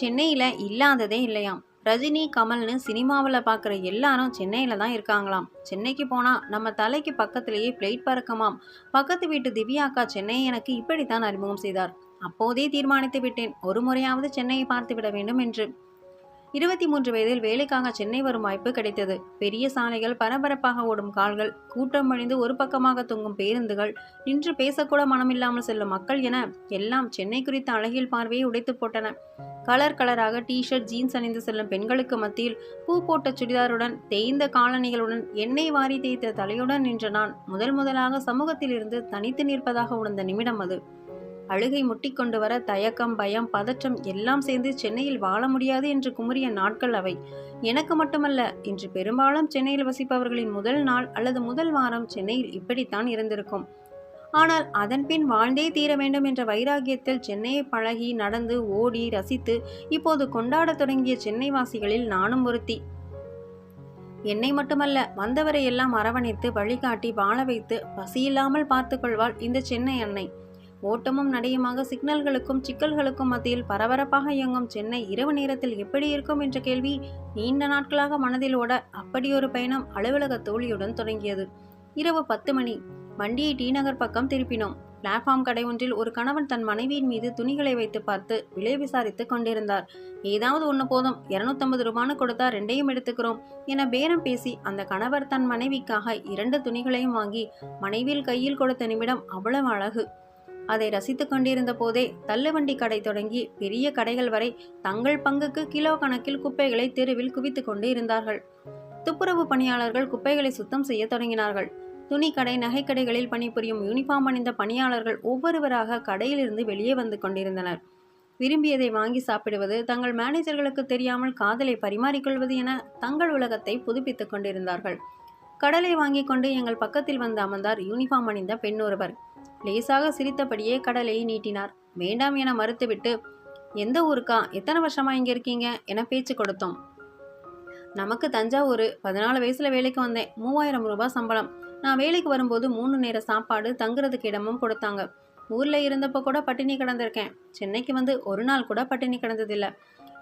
சென்னையில் இல்லாததே இல்லையாம். ரஜினி கமல்னு சினிமாவில் பார்க்குற எல்லாரும் சென்னையில் தான் இருக்காங்களாம். சென்னைக்கு போனால் நம்ம தலைக்கு பக்கத்திலேயே பிளேட் பறக்கமாம். பக்கத்து வீட்டு திவ்யா அக்கா சென்னையை எனக்கு இப்படித்தான் அறிமுகம் செய்தார். அப்போதே தீர்மானித்து விட்டேன். ஒரு முறையாவது சென்னையை பார்த்து விட வேண்டும் என்று. இருபத்தி மூன்று வயதில் வேலைக்காக சென்னை வரும் வாய்ப்பு கிடைத்தது. பெரிய சாலைகள் பரபரப்பாக ஓடும் கால்கள் கூட்டம் அழிந்து ஒரு பக்கமாக தொங்கும் பேருந்துகள் நின்று பேசக்கூட மனமில்லாமல் செல்லும் மக்கள் என எல்லாம் சென்னை குறித்த அழகியல் பார்வையை உடைத்து போட்டன. கலர் கலராக டிஷர்ட் ஜீன்ஸ் அணிந்து செல்லும் பெண்களுக்கு மத்தியில் பூ போட்ட சுடிதாருடன் தேய்ந்த காலணிகளுடன் எண்ணெய் வாரி தேய்த்த தலையுடன் நின்ற நான் முதல் முதலாக சமூகத்திலிருந்து தனித்து நிற்பதாக உணர்ந்த நிமிடம் அது. அழுகை முட்டிக்கொண்டு வர தயக்கம் பயம் பதற்றம் எல்லாம் சேர்ந்து சென்னையில் வாழ முடியாது என்று குமுறிய நாட்கள் அவை. எனக்கு மட்டுமல்ல இன்று பெரும்பாலும் சென்னையில் வசிப்பவர்களின் முதல் நாள் அல்லது முதல் வாரம் சென்னையில் இப்படித்தான் இருந்திருக்கும். ஆனால் அதன்பின் வாழ்ந்தே தீர வேண்டும் என்ற வைராகியத்தில் சென்னையை பழகி நடந்து ஓடி ரசித்து இப்போது கொண்டாடத் தொடங்கிய சென்னை வாசிகளில் நானும் ஒருத்தி. என்னை மட்டுமல்ல வந்தவரை எல்லாம் அரவணைத்து வழிகாட்டி வாழ வைத்து பசியில்லாமல் பார்த்து கொள்வாள் இந்த சென்னை அன்னை. ஓட்டமும் நடையுமாக சிக்னல்களுக்கும் சிக்கல்களுக்கும் மத்தியில் பரபரப்பாக இயங்கும் சென்னை இரவு நேரத்தில் எப்படி இருக்கும் என்ற கேள்வி நீண்ட நாட்களாக மனதில் ஓட அப்படியொரு பயணம் அலுவலக தோழியுடன் தொடங்கியது. இரவு பத்து மணி. வண்டியை டி நகர் பக்கம் திருப்பினோம். பிளாட்ஃபார்ம் கடை ஒன்றில் ஒரு கணவன் தன் மனைவியின் மீது துணிகளை வைத்து பார்த்து விலை விசாரித்து கொண்டிருந்தார். ஏதாவது ஒன்று போதும் இருநூத்தம்பது ரூபான்னு கொடுத்தா ரெண்டையும் எடுத்துக்கிறோம் என பேரம் பேசி அந்த கணவர் தன் மனைவிக்காக இரண்டு துணிகளையும் வாங்கி மனைவியில் கையில் கொடுத்த நிமிடம் அவ்வளவு அழகு. அதை ரசித்துக் கொண்டிருந்த போதே தள்ளுவண்டி கடை தொடங்கி பெரிய கடைகள் வரை தங்கள் பங்குக்கு கிலோ கணக்கில் குப்பைகளை தெருவில் குவித்து கொண்டு இருந்தார்கள். துப்புரவு பணியாளர்கள் குப்பைகளை சுத்தம் செய்ய தொடங்கினார்கள். துணிக்கடை நகைக்கடைகளில் பணிபுரியும் யூனிஃபார்ம் அணிந்த பணியாளர்கள் ஒவ்வொருவராக கடையிலிருந்து வெளியே வந்து கொண்டிருந்தனர். விரும்பியதை வாங்கி சாப்பிடுவது தங்கள் மேனேஜர்களுக்கு தெரியாமல் காதலை பரிமாறிக்கொள்வது என தங்கள் உலகத்தை புதுப்பித்துக் கொண்டிருந்தார்கள். கடலை வாங்கி கொண்டு எங்கள் பக்கத்தில் வந்து அமர்ந்தார் யூனிஃபார்ம் அணிந்த பெண் ஒருவர் லேசாக சிரித்தபடியே கடலையை நீட்டினார். வேண்டாம் என மறுத்துவிட்டு எந்த ஊருக்கா? எத்தனை வருஷமா இங்கே இருக்கீங்க? என பேச்சு கொடுத்தோம். நமக்கு தஞ்சாவூர். பதினாலு வயசுல வேலைக்கு வந்தேன். மூவாயிரம் ரூபாய் சம்பளம். நான் வேலைக்கு வரும்போது மூணு நேர சாப்பாடு தங்குறதுக்கு இடமும் கொடுத்தாங்க. ஊரில் இருந்தப்போ கூட பட்டினி கிடந்திருக்கேன். சென்னைக்கு வந்து ஒரு நாள் கூட பட்டினி கிடந்ததில்ல.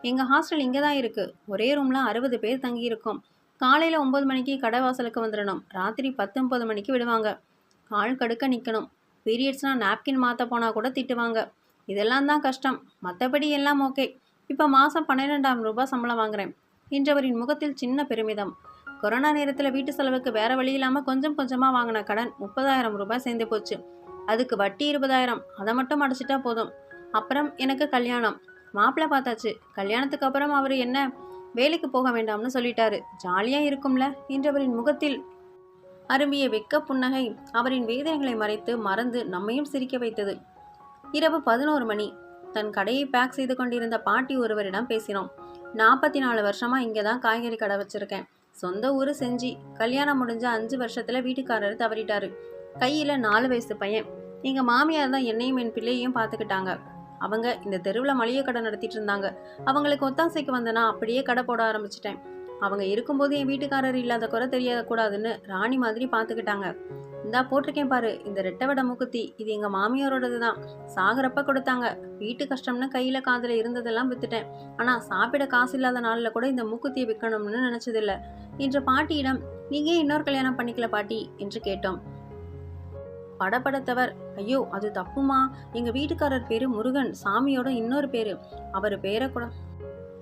எங்கள் ஹாஸ்டல் இங்கே தான் இருக்குது ஒரே ரூமில் அறுபது பேர் தங்கியிருக்கோம். காலையில் ஒம்பது மணிக்கு கடை வாசலுக்கு வந்துடணும். ராத்திரி பத்தொம்பது மணிக்கு விடுவாங்க. கால் கடுக்க நிற்கணும் பீரியட்ஸ்னால் நாப்கின் மாற்ற போனால் கூட திட்டுவாங்க. இதெல்லாம் தான் கஷ்டம். மற்றபடி எல்லாம் ஓகே இப்போ மாதம் பன்னிரெண்டாம் ரூபாய் சம்பளம் வாங்குறேன். என்றவரின் முகத்தில் சின்ன பெருமிதம். கொரோனா நேரத்தில் வீட்டு செலவுக்கு வேற வழி இல்லாமல் கொஞ்சம் கொஞ்சமாக வாங்கின கடன் முப்பதாயிரம் ரூபாய் சேர்ந்து போச்சு. அதுக்கு வட்டி இருபதாயிரம். அதை மட்டும் அடைச்சிட்டா போதும். அப்புறம் எனக்கு கல்யாணம். மாப்பிள்ளை பார்த்தாச்சு. கல்யாணத்துக்கு அப்புறம் அவர் என்ன வேலைக்கு போக வேண்டாம்னு சொல்லிட்டாரு. ஜாலியாக இருக்கும்ல என்றவரின் முகத்தில் அரும்பிய வெக்க புன்னகை அவரின் வேதனைகளை மறைத்து மறந்து நம்மையும் சிரிக்க வைத்தது. இரவு பதினோரு மணி. தன் கடையை பேக் செய்து கொண்டிருந்த பாட்டி ஒருவரிடம் பேசினோம். நாற்பத்தி நாலு வருஷமாக இங்கே தான் காய்கறி கடை வச்சுருக்கேன். சொந்த ஊர் செஞ்சி கல்யாணம் முடிஞ்ச அஞ்சு வருஷத்துல வீட்டுக்காரர் தவறிட்டாரு. கையில நாலு வயசு பையன். எங்க மாமியார் தான் என்னையும் என் பிள்ளையையும் பார்த்துக்கிட்டாங்க அவங்க இந்த தெருவில் மளிகை கடை நடத்திட்டு இருந்தாங்க. அவங்களுக்கு ஒத்தாசைக்கு வந்தனா அப்படியே கடை போட ஆரம்பிச்சிட்டேன். அவங்க இருக்கும்போது என் வீட்டுக்காரர் இல்லாத குறை தெரியக்கூடாதுன்னு ராணி மாதிரி பார்த்துக்கிட்டாங்க. இந்தா போட்டிருக்கேன் பாரு இந்த ரெட்டவடை மூக்குத்தி இது எங்கள் மாமியாரோடது தான் சாகுறப்ப கொடுத்தாங்க. வீட்டு கஷ்டம்னு கையில் காதில் இருந்ததெல்லாம் வித்துட்டேன். ஆனால் சாப்பிட காசு இல்லாத நாளில் கூட இந்த மூக்குத்தியை விற்கணும்னு நினச்சதில்ல. என்ற பாட்டியிடம் நீங்கள் இன்னொரு கல்யாணம் பண்ணிக்கல பாட்டி? என்று கேட்டோம். படபடத்தவர் ஐயோ அது தப்புமா? எங்கள் வீட்டுக்காரர் பேர் முருகன் சாமியோட இன்னொரு பேர். அவர் பேரை கூட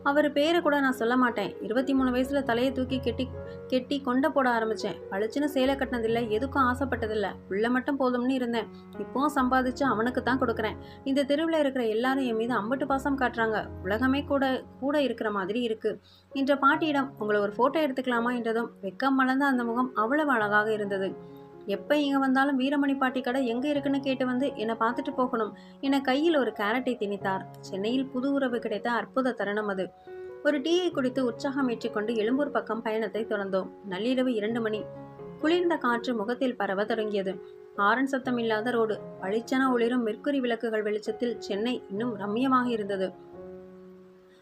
அவர் பேரை கூட நான் சொல்ல மாட்டேன். இருபத்தி மூணு வயசில் தலையை தூக்கி கெட்டி கெட்டி கொண்ட போட ஆரம்பித்தேன் பளிச்சுன்னு சேலை கட்டினதில்லை எதுக்கும் ஆசைப்பட்டதில்லை. உள்ள மட்டும் போதும்னு இருந்தேன். இப்போவும் சம்பாதிச்சு அவனுக்கு தான் கொடுக்குறேன். இந்த தெருவில் இருக்கிற எல்லாரும் என் மீது அம்பட்டு பாசம் காட்டுறாங்க. உலகமே கூட கூட இருக்கிற மாதிரி இருக்குது என்ற பாட்டியிடம் உங்களை ஒரு ஃபோட்டோ எடுத்துக்கலாமா என்றதும் வெக்கம் மலர்ந்த அந்த முகம் அவ்வளவு அழகாக இருந்தது. எப்போ இங்கே வந்தாலும் வீரமணி பாட்டி கடை எங்கே இருக்குன்னு கேட்டு வந்து என்னை பார்த்துட்டு போகணும். என கையில் ஒரு கேரட்டை திணித்தார். சென்னையில் புது உறவு கிடைத்த அற்புத தருணம் அது. ஒரு டீயை குடித்து உற்சாகம் ஏற்றிக்கொண்டு எழும்பூர் பக்கம் பயணத்தை தொடர்ந்தோம். நள்ளிரவு இரண்டு மணி. குளிர்ந்த காற்று முகத்தில் பரவ தொடங்கியது. ஆரன் சத்தம் இல்லாத ரோடு. பளிச்சென ஒளிரும் மெர்க்குரி விளக்குகள் வெளிச்சத்தில் சென்னை இன்னும் ரம்மியமாக இருந்தது.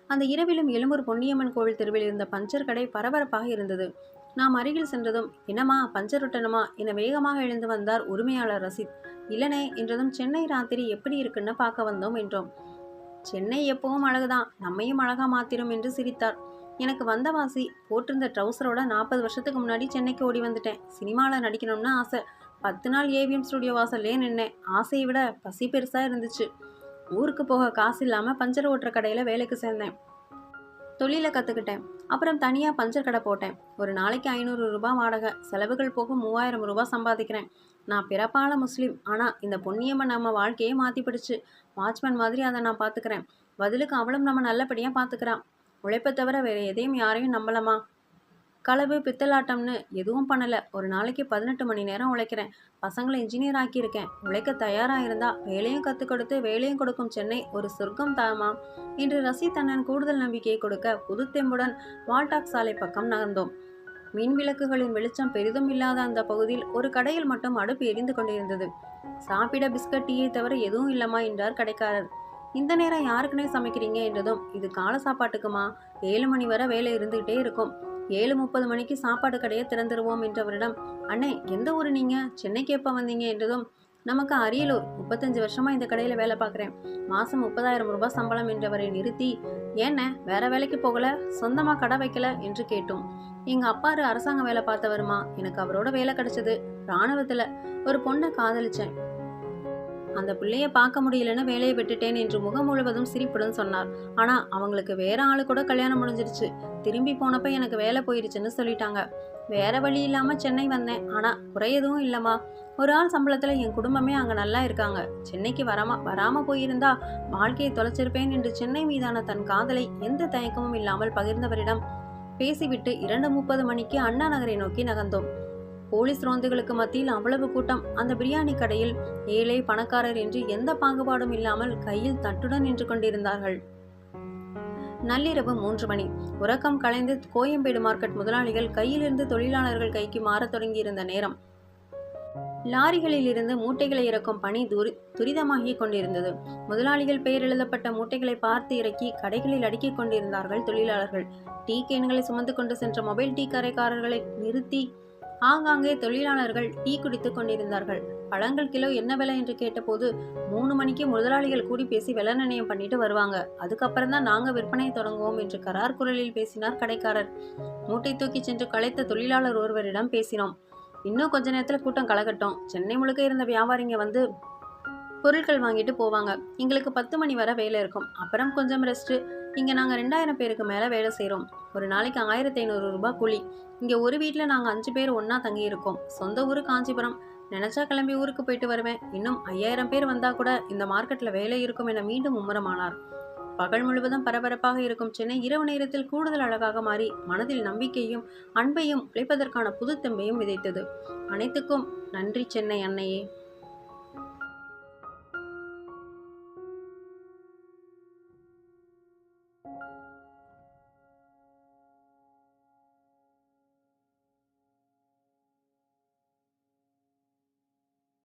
அந்த இரவிலும் எழும்பூர் பொன்னியம்மன் கோவில் தெருவில் இருந்த பஞ்சர் கடை பரபரப்பாக இருந்தது. நாம் அருகில் சென்றதும் என்னம்மா பஞ்சர் என வேகமாக எழுந்து வந்தார் உரிமையாளர் ரசித். இல்லனே என்றதும் சென்னை ராத்திரி எப்படி இருக்குன்னு பார்க்க வந்தோம் என்றோம். சென்னை எப்பவும் அழகுதான் நம்மையும் அழகா மாத்திரும் என்று சிரித்தார். எனக்கு வந்த வாசி போட்டிருந்த ட்ரௌசரோட நாற்பது வருஷத்துக்கு முன்னாடி சென்னைக்கு ஓடி வந்துட்டேன். சினிமாவில் நடிக்கணும்னு ஆசை. பத்து நாள் ஏவிஎம் ஸ்டுடியோ வாசல்லே நின்னேன். ஆசையை விட பசி பெருசாக இருந்துச்சு. ஊருக்கு போக காசு இல்லாமல் பஞ்சர் ஓட்டுற கடையில் வேலைக்கு சேர்ந்தேன். தொழிலை கற்றுக்கிட்டேன் அப்புறம் தனியாக பஞ்சர் கடை போட்டேன். ஒரு நாளைக்கு ஐநூறு ரூபாய் வாடகை. செலவுகள் போக மூவாயிரம் ரூபாய் சம்பாதிக்கிறேன். நான் பிறப்பால முஸ்லீம். ஆனால் இந்த பொன்னியம்மன் நம்ம வாழ்க்கையே மாற்றி பிடிச்சு வாட்ச்மேன் மாதிரி அதை நான் பார்த்துக்கிறேன் பதிலுக்கு அவளும் நம்ம நல்லபடியாக பார்த்துக்கிறான் உழைப்பை தவிர வேறு எதையும் யாரையும் நம்பலாமா களவு பித்தலாட்டம்னு எதுவும் பண்ணலை. ஒரு நாளைக்கு பதினெட்டு மணி நேரம் உழைக்கிறேன். பசங்களை இன்ஜினியர் ஆக்கியிருக்கேன். உழைக்க தயாராக இருந்தால் வேலையும் கற்றுக் கொடுத்து வேலையும் கொடுக்கும் சென்னை ஒரு சொர்க்கம் தாமா? இன்று ரசித் அண்ணன் கூடுதல் நம்பிக்கையை கொடுக்க புதுத்தெம்புடன் வால்டாக் சாலை பக்கம் நகர்ந்தோம். மின் விளக்குகளின் வெளிச்சம் பெரிதும் இல்லாத அந்த பகுதியில் ஒரு கடையில் மட்டும் அடுப்பு எரிந்து கொண்டிருந்தது. சாப்பிட பிஸ்கட் டீயை தவிர எதுவும் இல்லைம்மா என்றார் கடைக்காரர். இந்த நேரம் யாருக்குனே சமைக்கிறீங்க என்றதும் இது கால சாப்பாட்டுக்குமா? ஏழு மணி வரை வேலை இருந்துகிட்டே இருக்கும். ஏழு முப்பது மணிக்கு சாப்பாடு கடையை திறந்துருவோம் என்றவரிடம் அண்ணே எந்த ஊர் நீங்க? சென்னைக்கு எப்போ வந்தீங்க? என்றதும் நமக்கு அரியலூர். முப்பத்தஞ்சு வருஷமா இந்த கடையில் வேலை பார்க்குறேன். மாசம் முப்பதாயிரம் ரூபாய் சம்பளம் என்றவரை நிறுத்தி ஏண்ணே வேற வேலைக்கு போகல. சொந்தமா கடை வைக்கல என்று கேட்டோம். எங்க அப்பாரு அரசாங்க வேலை பார்த்தவருமா? எனக்கு அவரோட வேலை கிடைச்சது. ராணுவத்துல ஒரு பொண்ணை காதலிச்சேன். அந்த பிள்ளைய பார்க்க முடியலன்னு வேலையை விட்டுட்டேன் என்று முகம் முழுவதும் சிரிப்புடன் சொன்னார். ஆனா அவங்களுக்கு வேற ஆளு கூட கல்யாணம் முடிஞ்சிருச்சு. திரும்பி போனப்ப எனக்கு வேலை போயிருச்சுன்னு சொல்லிட்டாங்க. வேற வழி இல்லாம சென்னை வந்தேன். ஆனா குறை எதுவும் இல்லம்மா. ஒரு ஆள் சம்பளத்துல என் குடும்பமே அங்க நல்லா இருக்காங்க. சென்னைக்கு வராம வராம போயிருந்தா வாழ்க்கையை தொலைச்சிருப்பேன் என்று சென்னை மீதான தன் காதலை எந்த தயக்கமும் இல்லாமல் பகிர்ந்தவரிடம் பேசிவிட்டு இரண்டு முப்பது மணிக்கு அண்ணா நகரை நோக்கி நகர்ந்தோம். போலீஸ் ரோந்துகளுக்கு மத்தியில் அவ்வளவு கூட்டம் அந்த பிரியாணி கடையில் ஏழை பணக்காரர் என்று எந்த பாகுபாடும் இல்லாமல் கையில் தட்டுடன் நின்று கொண்டிருந்தார்கள். நள்ளிரவு மூன்று மணி. உறக்கம் கலைந்து கோயம்பேடு மார்க்கெட் முதலாளிகள் கையிலிருந்து தொழிலாளர்கள் கைக்கு மாறத் தொடங்கியிருந்த நேரம். லாரிகளில் இருந்து மூட்டைகளை இறக்கும் பணி துரி துரிதமாகிக் கொண்டிருந்தது. முதலாளிகள் பெயர் எழுதப்பட்ட மூட்டைகளை பார்த்து இறக்கி கடைகளில் அடுக்கிக் கொண்டிருந்தார்கள் தொழிலாளர்கள். டீ கேன்களை சுமந்து கொண்டு சென்ற மொபைல் டீ கரைக்காரர்களை நிறுத்தி ஆங்காங்கே தொழிலாளர்கள் டீ குடித்துக் கொண்டிருந்தார்கள். பழங்கள் கிலோ என்ன விலை என்று கேட்டபோது மூணு மணிக்கு முதலாளிகள் கூடி பேசி விலை நிர்ணயம் பண்ணிட்டு வருவாங்க. அதுக்கப்புறம் தான் நாங்கள் விற்பனையை தொடங்குவோம் என்று கரார் குரலில் பேசினார் கடைக்காரர். மூட்டை தூக்கி சென்று களைத்த தொழிலாளர் ஒருவரிடம் பேசினோம். இன்னும் கொஞ்ச நேரத்தில் கூட்டம் கலகட்டும். சென்னை முழுக்க இருந்த வியாபாரிங்க வந்து பொருட்கள் வாங்கிட்டு போவாங்க. எங்களுக்கு பத்து மணி வரை வேலை இருக்கும். அப்புறம் கொஞ்சம் ரெஸ்ட்டு இங்கே நாங்கள் ரெண்டாயிரம் பேருக்கு மேலே வேலை செய்கிறோம் ஒரு நாளைக்கு ஆயிரத்தி ஐநூறு ரூபாய் கூலி. இங்கே ஒரு வீட்டில் நாங்கள் அஞ்சு பேர் ஒன்றா தங்கியிருக்கோம் சொந்த ஊர் காஞ்சிபுரம். நினச்சா கிளம்பி ஊருக்கு போயிட்டு வருவேன். இன்னும் ஐயாயிரம் பேர் வந்தால் கூட இந்த மார்க்கெட்டில் வேலை இருக்கும் என மீண்டும் மும்முரமானார். பகல் முழுவதும் பரபரப்பாக இருக்கும் சென்னை இரவு நேரத்தில் கூடுதல் அழகாக மாறி மனதில் நம்பிக்கையும் அன்பையும் உழைப்பதற்கான புதுத்தன்மையும் விதைத்தது. அனைத்துக்கும் நன்றி சென்னை அன்னையே.